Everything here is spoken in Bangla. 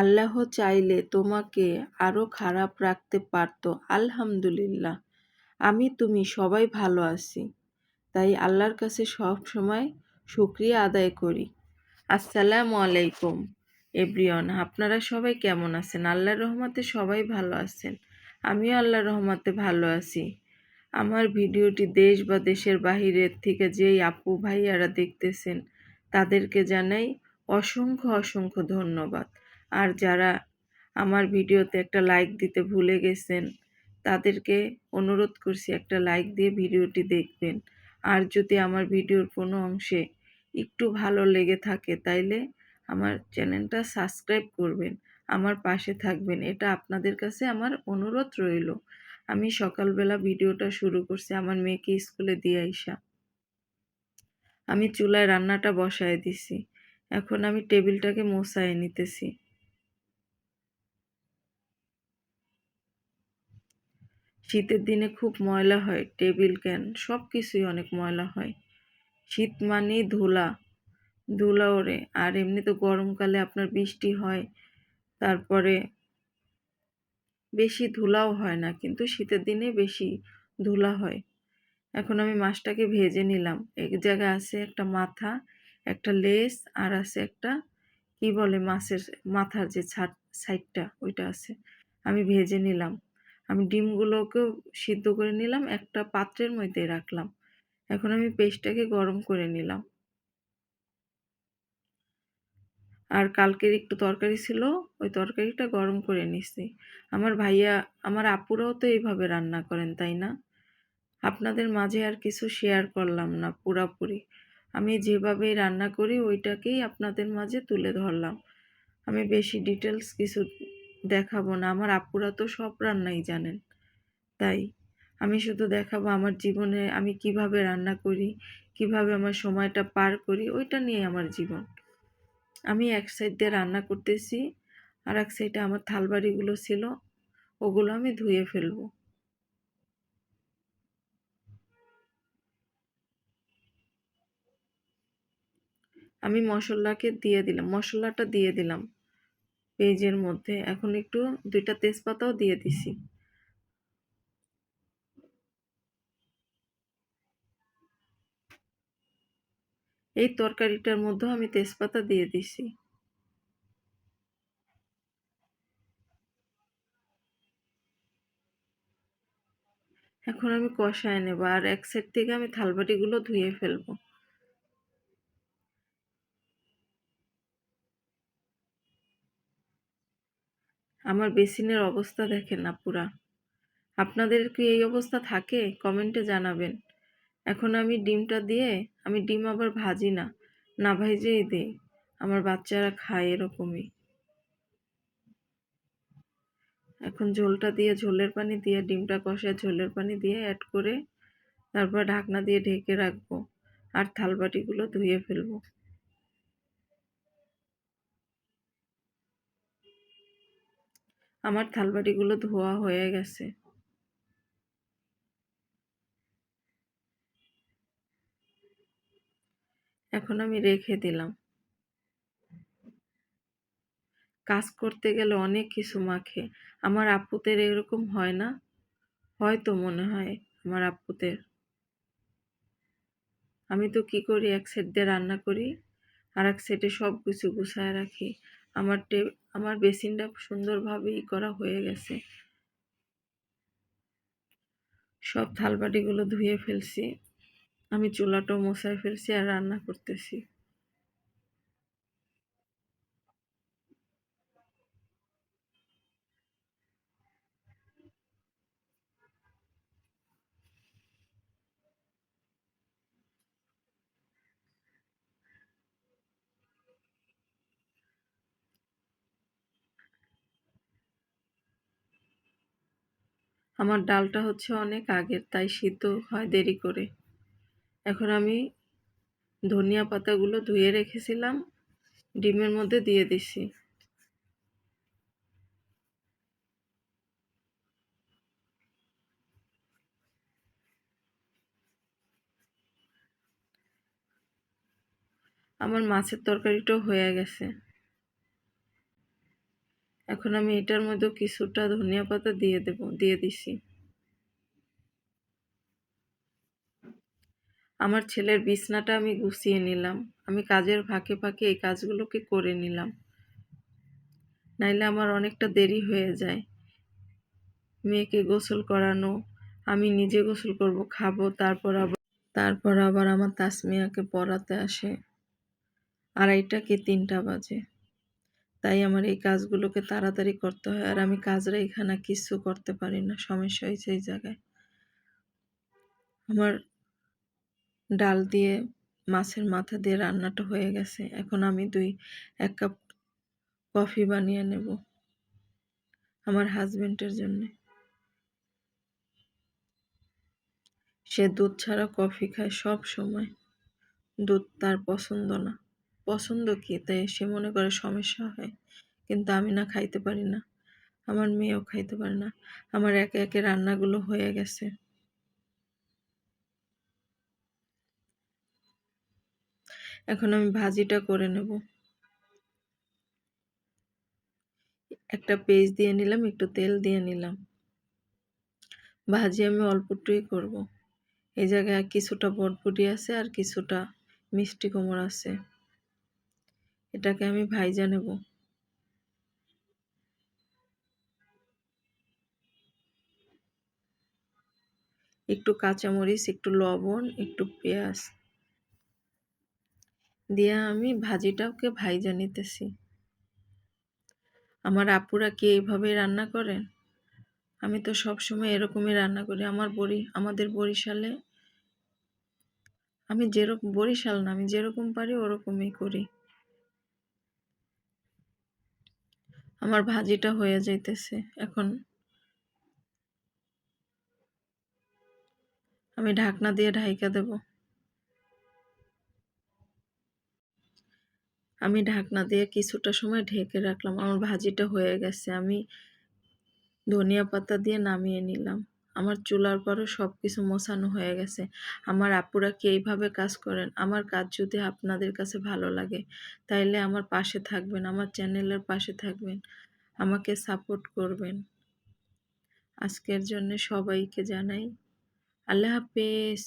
আল্লাহ চাইলে তোমাকে আরও খারাপ রাখতে পারত, আলহামদুলিল্লাহ। আমি তুমি সবাই ভালো আছি, তাই আল্লাহর কাছে সব সময় শুক্রিয়া আদায় করি। আসসালামু আলাইকুম, এভরিওয়ান, আপনারা সবাই কেমন আছেন? আল্লাহর রহমাতে সবাই ভালো আছেন, আমিও আল্লাহর রহমাতে ভালো আছি। আমার ভিডিওটি দেশ বা দেশের বাহিরের থেকে যেই আপু, ভাইয়ারা দেখতেছেন, তাদেরকে জানাই অসংখ্য অসংখ্য ধন্যবাদ। আর যারা আমার ভিডিওতে একটা লাইক দিতে ভুলে গেছেন, তাদেরকে অনুরোধ করছি একটা লাইক দিয়ে ভিডিওটি দেখবেন। আর যদি আমার ভিডিওর কোনো অংশে একটু ভালো লেগে থাকে, তাইলে আমার চ্যানেলটা সাবস্ক্রাইব করবেন, আমার পাশে থাকবেন। এটা আপনাদের কাছে আমার অনুরোধ রইল। আমি সকালবেলা ভিডিওটা শুরু করছি আমার মেয়েকে স্কুলে দিয়ে আইসা। আমি চুলায় রান্নাটা বসায় দিছি। এখন আমি টেবিলটাকে মোছায় নিতেছি। শীতের দিনে খুব ময়লা হয়, টেবিল, ক্যান, সব কিছুই অনেক ময়লা হয়। শীত মানেই ধুলা ধুলা ওড়ে। আর এমনি তো গরমকালে আপনার বৃষ্টি হয়, তারপরে বেশি ধুলাও হয় না, কিন্তু শীতের দিনে বেশি ধুলা হয়। এখন আমি মাছটাকে ভেজে নিলাম। এক জায়গায় আছে একটা মাথা, একটা লেস আর আছে একটা, কি বলে মাছের মাথার যে ছাট, সাইডটা, ওইটা আছে। আমি ভেজে নিলাম। আমি ডিমগুলোকেও সিদ্ধ করে নিলাম, একটা পাত্রের মধ্যে রাখলাম। এখন আমি পেস্টটাকে গরম করে নিলাম। আর কালকের একটু তরকারি ছিল, ওই তরকারিটা গরম করে নিছি। আমার ভাইয়া, আমার আপুরাও তো এইভাবে রান্না করেন, তাই না? আপনাদের মাঝে আর কিছু শেয়ার করলাম না পুরাপুরি। আমি যেভাবে রান্না করি, ওইটাকেই আপনাদের মাঝে তুলে ধরলাম। আমি বেশি ডিটেলস কিছু দেখাবো না। আমার আপুরা তো সব রান্নাই জানেন। তাই আমি শুধু দেখাবো আমার জীবনে আমি কীভাবে রান্না করি, কীভাবে আমার সময়টা পার করি, ওইটা নিয়ে আমার জীবন। আমি এক সাইড দিয়ে রান্না করতেছি আর এক সাইডে আমার থালবাড়িগুলো ছিল, ওগুলো আমি ধুয়ে ফেলব। আমি মশলাকে দিয়ে দিলাম, মশলাটা দিয়ে দিলাম। পেঁয়াজের মধ্যে। এখন একটু দুইটা তেজপাতাও দিয়ে দিছি। এই তরকারিটার মধ্যেও আমি তেজপাতা দিয়ে দিছি। এখন আমি কষায় নেব আর এক সাইড থেকে আমি থালবাটিগুলো ধুয়ে ফেলব। আমার বেসিনের অবস্থা দেখেন না পুরা আপনাদের কি এই অবস্থা থাকে? কমেন্টে জানাবেন। এখন আমি ডিমটা দিয়ে, আমি ডিম আবার ভাজি না না ভাইজেই দিই। আমার বাচ্চারা খায় এরকমই। এখন ঝোলটা দিয়ে, ঝোলের পানি দিয়ে, ডিমটা কষে ঝোলের পানি দিয়ে অ্যাড করে তারপর ঢাকনা দিয়ে ঢেকে রাখব। আর থালবাটিগুলো ধুয়ে ফেলব। আমার থালবাটিগুলো ধোয়া হয়ে গেছে। এখন আমি রেখে দিলাম। কাজ করতে গেলে অনেক কিছু মাখে। আমার আপুদের এরকম হয় না? হয়তো মনে হয় আমার আপুদের। আমি তো কি করি, এক সেট দিয়ে রান্না করি আর এক সেটে সব কিছু গুছায় রাখি। আমার টে আমার বেসিনটা সুন্দরভাবেই করা হয়ে গেছে। সব থালবাটিগুলো ধুয়ে ফেলছি। আমি চুলাটাও মশায় ফেলছি আর রান্না করতেছি। আমার ডালটা হচ্ছে অনেক আগের, তাই সিদ্ধ হয় দেরি করে। এখন আমি ধনিয়া পাতাগুলো ধুয়ে রেখেছিলাম, ডিমের মধ্যে দিয়ে দিছি। আমার মাছের তরকারিটাও হয়ে গেছে। এখন আমি এটার মধ্যে কিছুটা ধনিয়া পাতা দিয়ে দেব, দিয়ে দিছি। আমার ছেলের বিছনাটা আমি গুছিয়ে নিলাম। আমি কাজের ফাঁকে ফাঁকে এই কাজগুলোকে করে নিলাম। নাইলে আমার অনেকটা দেরি হয়ে যায়। মেয়েকে গোসল করানো, আমি নিজে গোসল করব, খাব, তারপর আবার তারপর আবার আমার তাসমিয়াকে পড়াতে আসে। আড়াইটা কি তিনটা বাজে? তাই আমার এই কাজগুলোকে তাড়াতাড়ি করতে হয় আর আমি কাজরা এখানে কিছু করতে পারি না, সমস্যা হয়েছে এই জায়গায়। আমার ডাল দিয়ে মাছের মাথা দিয়ে রান্নাটা হয়ে গেছে, এখন আমি দুই, এক কাপ কফি বানিয়ে নেব আমার হাজবেন্ডের জন্য। সে দুধ ছাড়া কফি খায় সব সময়, দুধ তার পছন্দ না। পছন্দ কি, তাই সে মনে করে সমস্যা হয়। কিন্তু আমি না খাইতে পারি না। আমার মেয়েও খাইতে পারে না। আমার একে একে রান্নাগুলো হয়ে গেছে। এখন আমি ভাজিটা করে নেব। একটা পেস্ট দিয়ে নিলাম, একটু তেল দিয়ে নিলাম। ভাজি আমি অল্পটুই করব। এই জায়গায় কিছুটা বটবুটি আছে আর কিছুটা মিষ্টি কোমর আছে। এটাকে আমি ভাইজা নেব। একটু কাঁচামরিচ, একটু লবণ, একটু পেঁয়াজ দিয়ে আমি ভাজিটাকে ভাইজা নিতেছি। আমার আপুরা কি এইভাবে রান্না করেন? আমি তো সব সময় এরকমই রান্না করি। আমার বড়ি আমাদের বরিশালে আমি যেরকম, বরিশাল না, আমি যেরকম পারি ওরকমই করি। আমার ভাজিটা হয়ে যাইতেছে। এখন আমি ঢাকনা দিয়ে ঢাইকা দেব। আমি ঢাকনা দিয়ে কিছুটা সময় ঢেকে রাখলাম। আমার ভাজিটা হয়ে গেছে। আমি ধনিয়া পাতা দিয়ে নামিয়ে নিলাম। আমার চুলার পরও সব কিছু মোছানো হয়ে গেছে। আমার আপুরা কি এইভাবে কাজ করেন? আমার কাজ যদি আপনাদের কাছে ভালো লাগে, তাইলে আমার পাশে থাকবেন, আমার চ্যানেলের পাশে থাকবেন, আমাকে সাপোর্ট করবেন। আজকের জন্য সবাইকে জানাই, আল্লাহ হাফেজ।